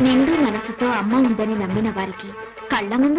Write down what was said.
నిండు మనసుతో అమ్మ ఉందని నమ్మిన వారికి కళ్ళ ముందు